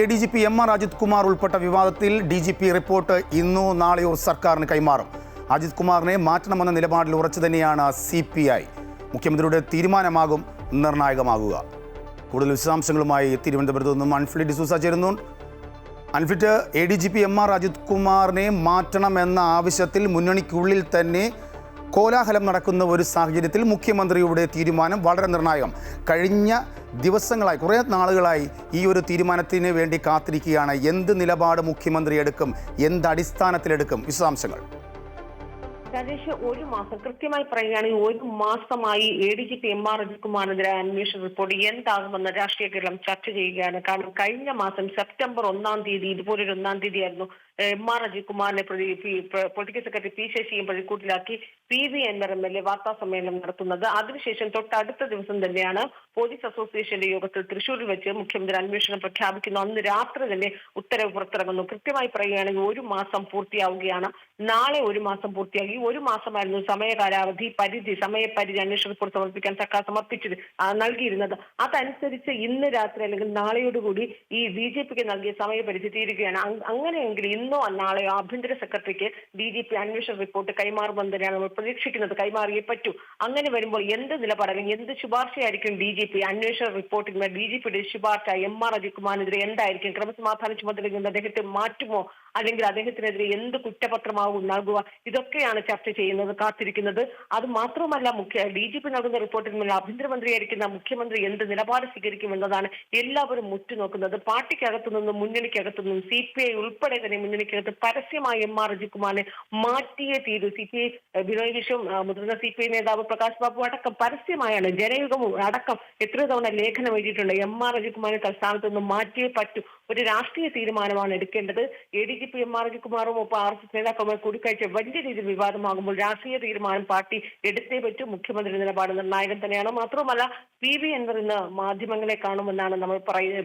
A D G P M R Ajith Kumar ഉൾപ്പെട്ട വിവാദത്തിൽ D G P report ഇന്നോ നാളെയോ സർക്കാരിന് കൈമാറും. അജിത് കുമാറിനെ മാറ്റണമെന്ന നിലപാടിൽ ഉറച്ചു തന്നെയാണ് സി പി ഐ മുഖ്യമന്ത്രിയുടെ തീരുമാനമാകും നിർണായകമാകുക. കൂടുതൽ വിശദാംശങ്ങളുമായി തിരുവനന്തപുരത്ത് നിന്നും അൻഫ്ലി ഡിസൂസ ചേരുന്നു unfit A D G P M R Ajith കുമാറിനെ മാറ്റണമെന്ന ആവശ്യത്തിൽ മുന്നണിക്കുള്ളിൽ തന്നെ കോലാഹലം നടക്കുന്ന ഒരു സാഹചര്യത്തിൽ മുഖ്യമന്ത്രിയുടെ തീരുമാനം വളരെ നിർണായകം. കഴിഞ്ഞ ദിവസങ്ങളായി കുറേ നാളുകളായി ഈ ഒരു തീരുമാനത്തിന് വേണ്ടി കാത്തിരിക്കുകയാണ്. എന്ത് നിലപാട് മുഖ്യമന്ത്രി എടുക്കും? എന്ത് അടിസ്ഥാനത്തിലെടുക്കും? വിശദാംശങ്ങൾ. രാജേഷ് ഒരു മാസം കൃത്യമായി പറയുകയാണെങ്കിൽ ഒരു മാസമായി A D G P M R അജിത്കുമാറിനെതിരെ അന്വേഷണ റിപ്പോർട്ട് എന്താകുമെന്ന് രാഷ്ട്രീയ കേരളം ചർച്ച ചെയ്യുകയാണ്. കാരണം കഴിഞ്ഞ മാസം സെപ്റ്റംബർ ഒന്നാം തീയതി ഇതുപോലൊരു ഒന്നാം തീയതി ആയിരുന്നു എം ആർ പ്രതി പൊളിറ്റിക്കൽ സെക്രട്ടറി പി ശശിയും പ്രതിക്കൂട്ടിലാക്കി P V Anwar M L A വാർത്താ സമ്മേളനം നടത്തുന്നത്. അതിനുശേഷം തൊട്ടടുത്ത ദിവസം തന്നെയാണ് പോലീസ് അസോസിയേഷന്റെ യോഗത്തിൽ തൃശൂരിൽ വെച്ച് മുഖ്യമന്ത്രി അന്വേഷണം പ്രഖ്യാപിക്കുന്നു. അന്ന് രാത്രി തന്നെ ഉത്തരവ് പുറത്തിറങ്ങുന്നു. കൃത്യമായി പറയുകയാണെങ്കിൽ ഒരു മാസം പൂർത്തിയാവുകയാണ്. നാളെ ഒരു മാസം പൂർത്തിയാക്കി. ഒരു മാസമായിരുന്നു സമയ കാലാവധി പരിധി സമയപരിധി അന്വേഷണ റിപ്പോർട്ട് സമർപ്പിക്കാൻ സർക്കാർ സമർപ്പിച്ചത് നൽകിയിരുന്നത്. അതനുസരിച്ച് ഇന്ന് രാത്രി അല്ലെങ്കിൽ നാളെയോടുകൂടി ഈ ബി ജെ പിക്ക് നൽകിയ സമയപരിധി തീരുകയാണ്. അങ്- അങ്ങനെയെങ്കിൽ ഇന്നോ നാളെയോ ആഭ്യന്തര സെക്രട്ടറിക്ക് ഡി ജി പി അന്വേഷണ റിപ്പോർട്ട് കൈമാറുമെന്ന് തന്നെയാണ് നമ്മൾ പ്രതീക്ഷിക്കുന്നത്. കൈമാറിയേ പറ്റൂ. അങ്ങനെ വരുമ്പോൾ എന്ത് നിലപാട് അല്ലെങ്കിൽ എന്ത് ശുപാർശയായിരിക്കും ഡി ജി പി അന്വേഷണ റിപ്പോർട്ടിന്മേൽ ഡി ജി പിയുടെ ശുപാർശ എം ആർ അജിത്കുമാറിനെതിരെ എന്തായിരിക്കും? ക്രമസമാധാന ചുമതലയിൽ നിന്ന് അദ്ദേഹത്തെ മാറ്റുമോ? അല്ലെങ്കിൽ അദ്ദേഹത്തിനെതിരെ എന്ത് കുറ്റപത്രമാവും നൽകുക? ഇതൊക്കെയാണ് ചർച്ച ചെയ്യുന്നത് കാത്തിരിക്കുന്നത്. അത് മാത്രമല്ല മുഖ്യ ഡി ജി പി നൽകുന്ന റിപ്പോർട്ടിന്മേൽ ആഭ്യന്തരമന്ത്രിയായിരിക്കുന്ന മുഖ്യമന്ത്രി എന്ത് നിലപാട് സ്വീകരിക്കും എന്നതാണ് എല്ലാവരും ഉറ്റുനോക്കുന്നത്. പാർട്ടിക്കകത്തു നിന്നും മുന്നണിക്കകത്തു നിന്നും സി പി ഐ ഉൾപ്പെടെ തന്നെ മുന്നണിക്കകത്ത് പരസ്യമായി എം ആർ അജിത്കുമാറിനെ മാറ്റിയേ തീരൂ. C P I Binoy Viswam മുതിർന്ന സി പി ഐ നേതാവ് പ്രകാശ് ബാബു അടക്കം പരസ്യമായാണ് ജനയുഗം അടക്കം എത്ര തവണ ലേഖനം എഴുതിയിട്ടുണ്ട്. എം ആർ അജിത്കുമാറിനെ തൽസ്ഥാനത്ത് നിന്ന് മാറ്റിയേ പറ്റൂ. ഒരു രാഷ്ട്രീയ തീരുമാനമാണ് എടുക്കേണ്ടത്. A D G P M R കുമാറും ഒപ്പം ആർ എസ് എസ് നേതാക്കളുമായി കൂടിക്കാഴ്ച വലിയ രീതിയിൽ വിവാദമാകുമ്പോൾ രാഷ്ട്രീയ തീരുമാനം പാർട്ടി എടുത്തേ പറ്റൂ. മുഖ്യമന്ത്രി നിലപാട് നിർണായകം തന്നെയാണ്. മാത്രവുമല്ല പി വി എൻവർ ഇന്ന് മാധ്യമങ്ങളെ കാണുമെന്നാണ് നമ്മൾ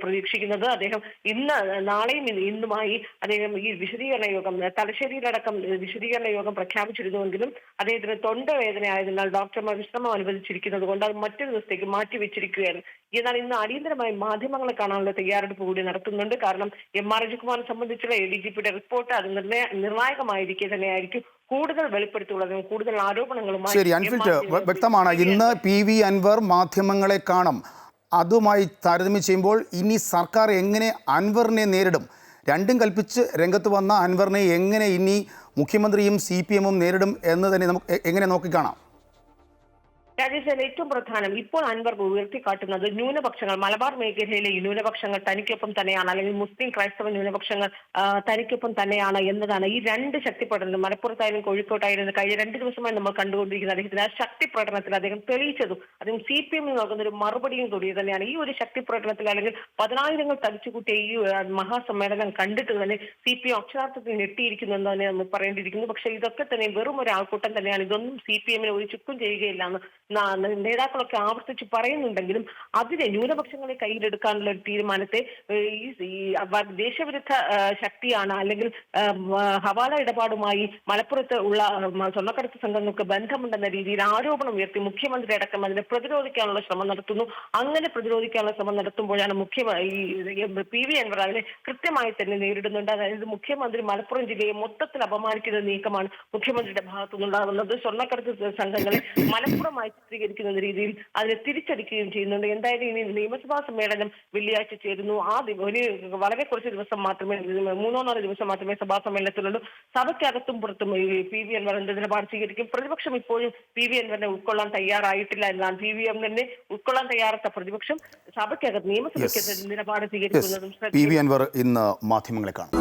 പ്രതീക്ഷിക്കുന്നത്. അദ്ദേഹം ഇന്ന് നാളെയും ഇന്ന് ഇന്നുമായി അദ്ദേഹം ഈ വിശദീകരണ യോഗം തലശ്ശേരിയിലടക്കം വിശദീകരണ യോഗം പ്രഖ്യാപിച്ചിരുന്നുവെങ്കിലും അദ്ദേഹത്തിന് തൊണ്ടവേദന ആയതിനാൽ ഡോക്ടർമാർ വിശ്രമം അനുവദിച്ചിരിക്കുന്നത് കൊണ്ട് അത് മറ്റൊരു ദിവസത്തേക്ക് മാറ്റിവെച്ചിരിക്കുകയാണ്. എന്നാൽ ഇന്ന് അടിയന്തരമായി മാധ്യമങ്ങളെ കാണാനുള്ള തയ്യാറെടുപ്പ് കൂടി നടത്തുന്നുണ്ട്. കാരണം എം ആർ അജികുമാറിനെ സംബന്ധിച്ചുള്ള എ ഡി ജി പിയുടെ റിപ്പോർട്ട് അത് നിർണയ നിർണായകമായിരിക്കെ തന്നെയായിരിക്കും കൂടുതൽ വെളിപ്പെടുത്തുള്ളതും കൂടുതൽ ആരോപണങ്ങളുമായി ശരി വ്യക്തമാണ്. ഇന്ന് പി വി അൻവർ മാധ്യമങ്ങളെ കാണും. അതുമായി താരതമ്യം ചെയ്യുമ്പോൾ ഇനി സർക്കാർ എങ്ങനെ അൻവറിനെ നേരിടും? രണ്ടും കൽപ്പിച്ച് രംഗത്ത് വന്ന അൻവറിനെ എങ്ങനെ ഇനി മുഖ്യമന്ത്രിയും സി പി എമ്മും നേരിടും എന്ന് തന്നെ നമുക്ക് എങ്ങനെ നോക്കിക്കാണാം? രാജേഷ് ഏറ്റവും പ്രധാനം. ഇപ്പോൾ അൻവർ ഉയർത്തിക്കാട്ടുന്നത് ന്യൂനപക്ഷങ്ങൾ മലബാർ മേഖലയിലെ ന്യൂനപക്ഷങ്ങൾ തനിക്കൊപ്പം തന്നെയാണ് അല്ലെങ്കിൽ മുസ്ലിം ക്രൈസ്തവ ന്യൂനപക്ഷങ്ങൾ തനിക്കൊപ്പം തന്നെയാണ് എന്നതാണ്. ഈ രണ്ട് ശക്തി പ്രകടനം മലപ്പുറത്തായാലും കോഴിക്കോട്ടായാലും കഴിഞ്ഞ രണ്ട് ദിവസമായി നമ്മൾ കണ്ടുകൊണ്ടിരിക്കുന്ന അദ്ദേഹത്തിന്റെ ആ ശക്തി പ്രകടനത്തിൽ അദ്ദേഹം തെളിയിച്ചതും അദ്ദേഹം സി പി എമ്മിൽ നൽകുന്ന ഒരു മറുപടിയും കൂടി തന്നെയാണ്. ഈ ഒരു ശക്തി പ്രകടനത്തിൽ അല്ലെങ്കിൽ പതിനായിരങ്ങൾ തടിച്ചുകൂട്ടിയ ഈ മഹാസമ്മേളനം കണ്ടിട്ട് തന്നെ സി പി എം അക്ഷരാർത്ഥത്തിൽ ഞെട്ടിയിരിക്കുന്നു എന്ന് തന്നെ നമ്മൾ പറയേണ്ടിയിരിക്കുന്നു. പക്ഷേ ഇതൊക്കെ തന്നെ വെറും ഒരു ആൾക്കൂട്ടം തന്നെയാണ്. ഇതൊന്നും സി പി എമ്മിനെ ഒരു ചുക്കും ചെയ്യുകയില്ല നേതാക്കളൊക്കെ ആവർത്തിച്ച് പറയുന്നുണ്ടെങ്കിലും അതിനെ ന്യൂനപക്ഷങ്ങളെ കയ്യിലെടുക്കാനുള്ള ഒരു തീരുമാനത്തെ ഈ ദേശവിരുദ്ധ ശക്തിയാണ് അല്ലെങ്കിൽ ഹവാല ഇടപാടുമായി മലപ്പുറത്ത് ഉള്ള സ്വർണക്കടത്ത് സംഘങ്ങൾക്ക് ബന്ധമുണ്ടെന്ന രീതിയിൽ ആരോപണം ഉയർത്തി മുഖ്യമന്ത്രി അടക്കം അതിനെ പ്രതിരോധിക്കാനുള്ള ശ്രമം നടത്തുന്നു. അങ്ങനെ പ്രതിരോധിക്കാനുള്ള ശ്രമം നടത്തുമ്പോഴാണ് മുഖ്യ ഈ പി വി അൻവർ അതിനെ കൃത്യമായി തന്നെ നേരിടുന്നുണ്ട്. അതായത് മുഖ്യമന്ത്രി മലപ്പുറം ജില്ലയെ മൊത്തത്തിൽ അപമാനിക്കുന്ന നീക്കമാണ് മുഖ്യമന്ത്രിയുടെ ഭാഗത്തുനിന്നുണ്ടാകുന്നത്. സ്വർണക്കടത്ത് സംഘങ്ങളെ മലപ്പുറമായി ചിത്രീകരിക്കുന്ന രീതിയിൽ അതിനെ തിരിച്ചടിക്കുകയും ചെയ്യുന്നുണ്ട്. എന്തായാലും ഇനി നിയമസഭാ സമ്മേളനം വെള്ളിയാഴ്ച ചേരുന്നു. ആ ഒരു വളരെ കുറച്ച് ദിവസം മാത്രമേ മൂന്നോ നാലോ ദിവസം മാത്രമേ സഭാ സമ്മേളനത്തിലുള്ളൂ. സഭയ്ക്കകത്തും പുറത്തും പി വി അൻവർ എന്ത് നിലപാട് സ്വീകരിക്കും പ്രതിപക്ഷം ഇപ്പോഴും പി വി അൻവറിനെ ഉൾക്കൊള്ളാൻ തയ്യാറായിട്ടില്ല എന്നാണ് പി വി അൻവറിനെ ഉൾക്കൊള്ളാൻ തയ്യാറാത്ത പ്രതിപക്ഷം സഭയ്ക്കകത്ത് നിയമസഭയ്ക്കകത്ത് നിലപാട് സ്വീകരിക്കുന്നതും പി വി. അൻവർ ഇന്ന് മാധ്യമങ്ങളെ കാണും.